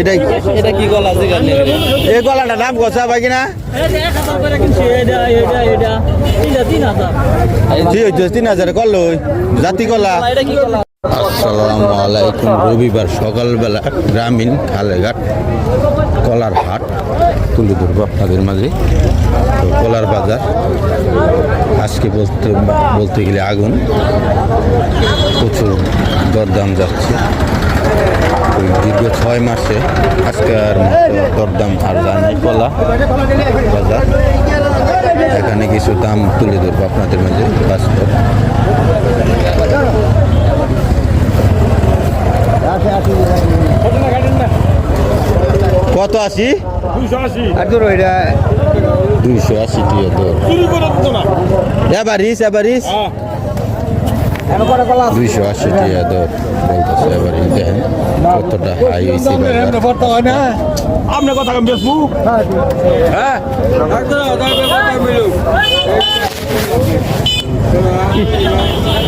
এটা এটা কি গলা এই গলাটা দাম কত ভাই কিনা তিন হাজার করল জাতি কলা আসসালামু আলাইকুম রবিবার সকালবেলা গ্রামীণ খালেঘাট কলার হাট তুলে ধরবো আপনাদের মাঝে। তো কলার বাজার আজকে বলতে বলতে গেলে আগুন প্রচুর দরদাম যাচ্ছে। দীর্ঘ ছয় মাসে আজকে আর মতো দরদাম আর জানি কলা বাজার। এখানে কিছু দাম তুলে ধরবো আপনাদের মাঝে বাস্তব। কত আশি? দুইশো আশি টিয়া দর। এবারিস এবারিস দুইশো আশি টিয়া দর। এবারিস দেখেন কতটা হাই হয়েছে বাজার। কথা কম বেসবু হ্যাঁ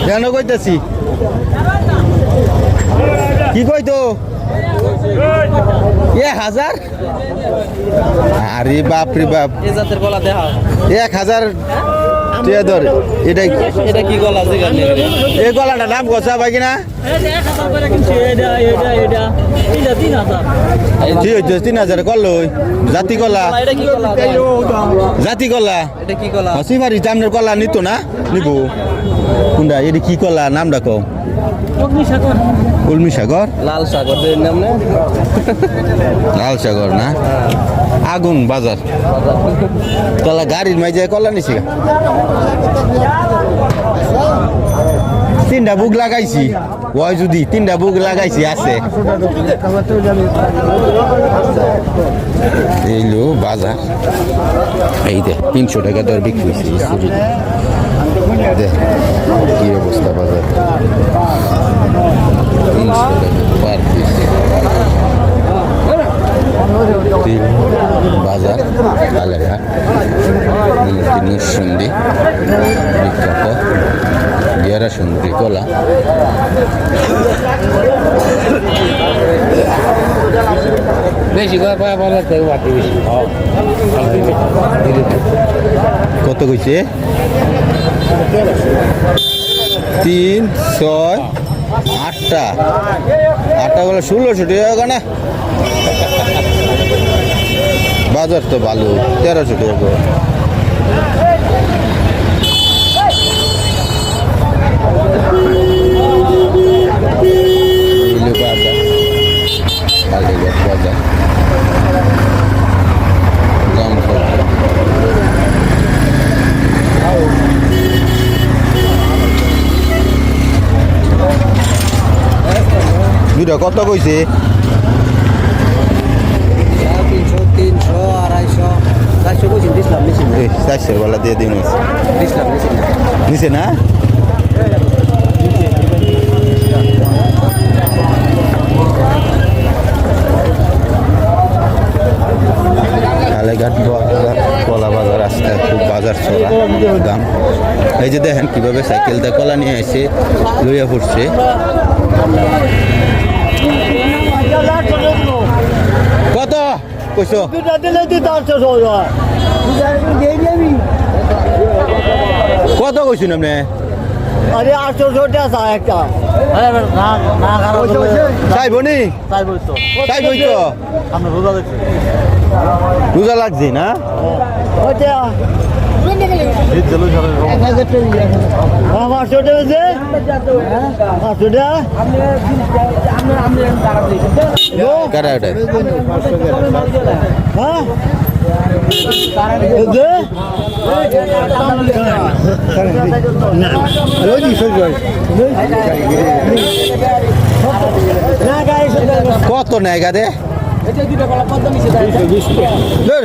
কেন কইতাছি? কি কইতো? এক হাজার? আরে বাপ। রে বাপ এক হাজার টিয়া দর এটা এটা কি গলা নেই এই গলাটা দাম কত ভাই কিনা? ঠিক হচ্ছে তিন হাজার করল জাতি কলা জাতি কলা এটা কি গলা? হসিবাড়ি আপনার কলা নিত না? নিব। কোনটা? এটা কি কলা? নামটা কম কলমি সাগর। লাল সাগর নাম না? লাল সাগর না? আগুন বাজার। কলা গাড়ির মাঝে কলা নিছি। তিনটা বুক লাগাইছি। ওই যদি তিনটা বুক লাগাইছি আছে। এইলো বাজার। এই দে তিনশো টাকা দর বিক্রি হয়েছে কি অবস্থা বাজার? তিনশো টাকা পার পিস তিন বাজার কালেঘাট নরসিংদী বিখ্যাত। দিয়ারা সুন্দরী কলা। বেশি করে পায় বলে তো বাকি বেশি। কত কইছে? তিন ছয় আটটা। আটটা বলে ষোলোশো টাকা না বাজার তো ভালো তেরোশো টাকা করে। এইলো বাজার কালীঘাট বাজার জামতলা দুটা কত কইছে? তিনশো তিনশো আড়াইশো চারশো চারশো দিয়ে দিন না? কালেঘাট বাজার কলা বাজার রাস্তা খুব বাজার চলা দাম। এই যে দেখেন কীভাবে সাইকেলটা কলা নিয়ে এসে লইয়া পড়ছে কত? কইছো? কত কইছো আপনি আরে আটশো ছোটা আছে একটা। চাইব নি? চাইব তো রোজা লাগছে না? পাঁচশো টাকা আছে পাঁচশো টাকা কারা ওটা হ্যাঁ। কত নেয় গা দে ধর।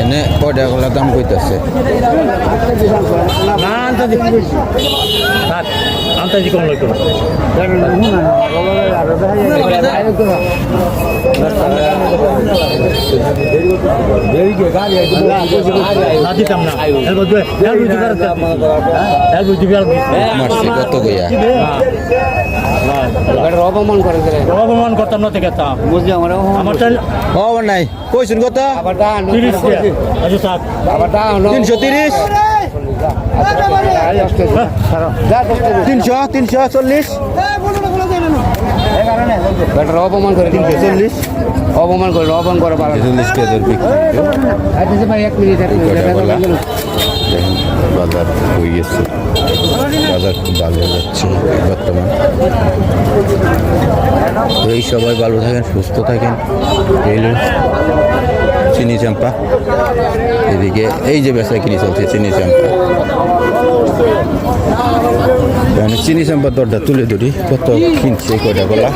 এনে কয় টাকা দাম কইতাছে না। আনতে থাক কম লাগতো গাড়ির অপমান করে অপমান করতাম না থেকে তা বুঝলি আমার নাই। কইছুন কত? আবার তিরিশ আচ্ছা থাক আবার তিনশো তিরিশ? তিনশো তিনশো চল্লিশ। গাড়ির অপমান করে তিনশো চল্লিশ। অপমান করে অপমান করে পারে চল্লিশ বিক্রি আচ্ছা ভাই এক মিনিট বাজার হয়ে গেছে। বাজার খুব ভালো যাচ্ছে বর্তমান। তো এই সবাই ভালো থাকেন সুস্থ থাকেন। এই চিনি চাম্পা। এদিকে এই যে বেচা কিনি চলছে চিনি চাম্পা। এখানে চিনি চাম্পার দরটা তুলে ধরি কত কিনছে কয়টা কলা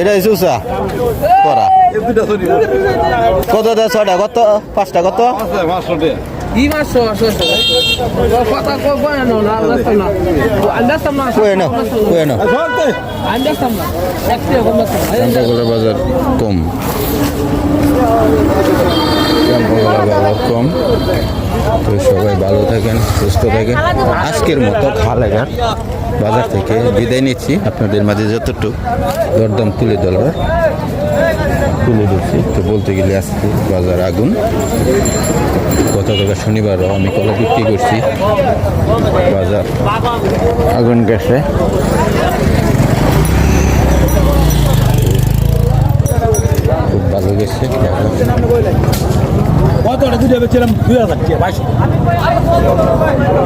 এটাই চুষা করা। কত দেয় ছটা কত? পাঁচটা কত? কি মাছ কথা কই না না আন্দাজ না আন্দাজ না কয়ে না কয়ে না আন্দাজ না একটু কম চাম্পাগুলোর বাজার কম তো সবাই ভালো থাকেন, সুস্থ থাকেন। আজকের মতো খালেঘাট বাজার থেকে বিদায় নিচ্ছি। আপনাদের মাঝে যতটুকু দরদাম তুলে ধরবার, তুলে ধরছি। তো বলতে গেলে আজকে বাজার আগুন। গত টাকা শনিবারও আমি কলা বিক্রি করছি। বাজার আগুন গেছে। খুব ভালো গেছে। কতটা দুটো বেছিলাম দুই হাজার টাকা বাইশ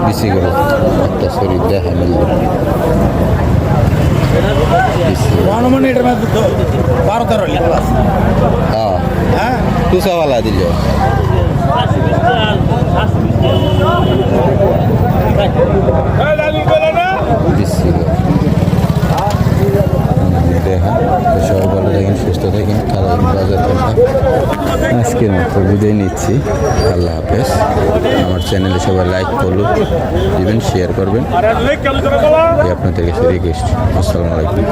বেশি গেল একটা শরীর দেখা মিলল। অনুমান এটার মধ্যে বারো তেরো হ্যাঁ। হ্যাঁ? তুষাওয়ালা দিল। বেশি গেল। দেখা তো সবাই ভালো থাকেন সুস্থ থাকেন খারাপ বাজার দেখা আজকের মতো বিদায় নিচ্ছি। আল্লাহ হাফেজ। আমার চ্যানেলে সবাই লাইক করুন দিবেন শেয়ার করবেন। আপনাদেরকে আপনাদের কাছে রিকোয়েস্ট আসসালামু আলাইকুম।